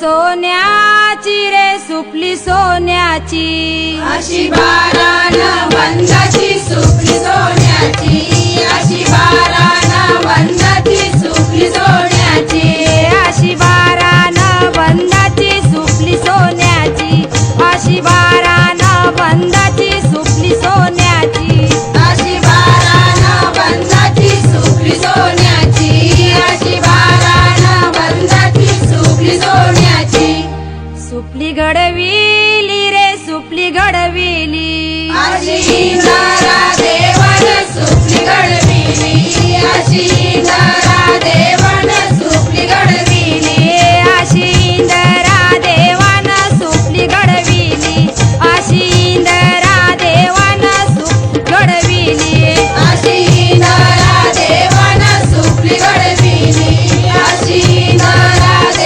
सोन्याची रे सुपली सोन्याची. अशी बारा झोपली घडवी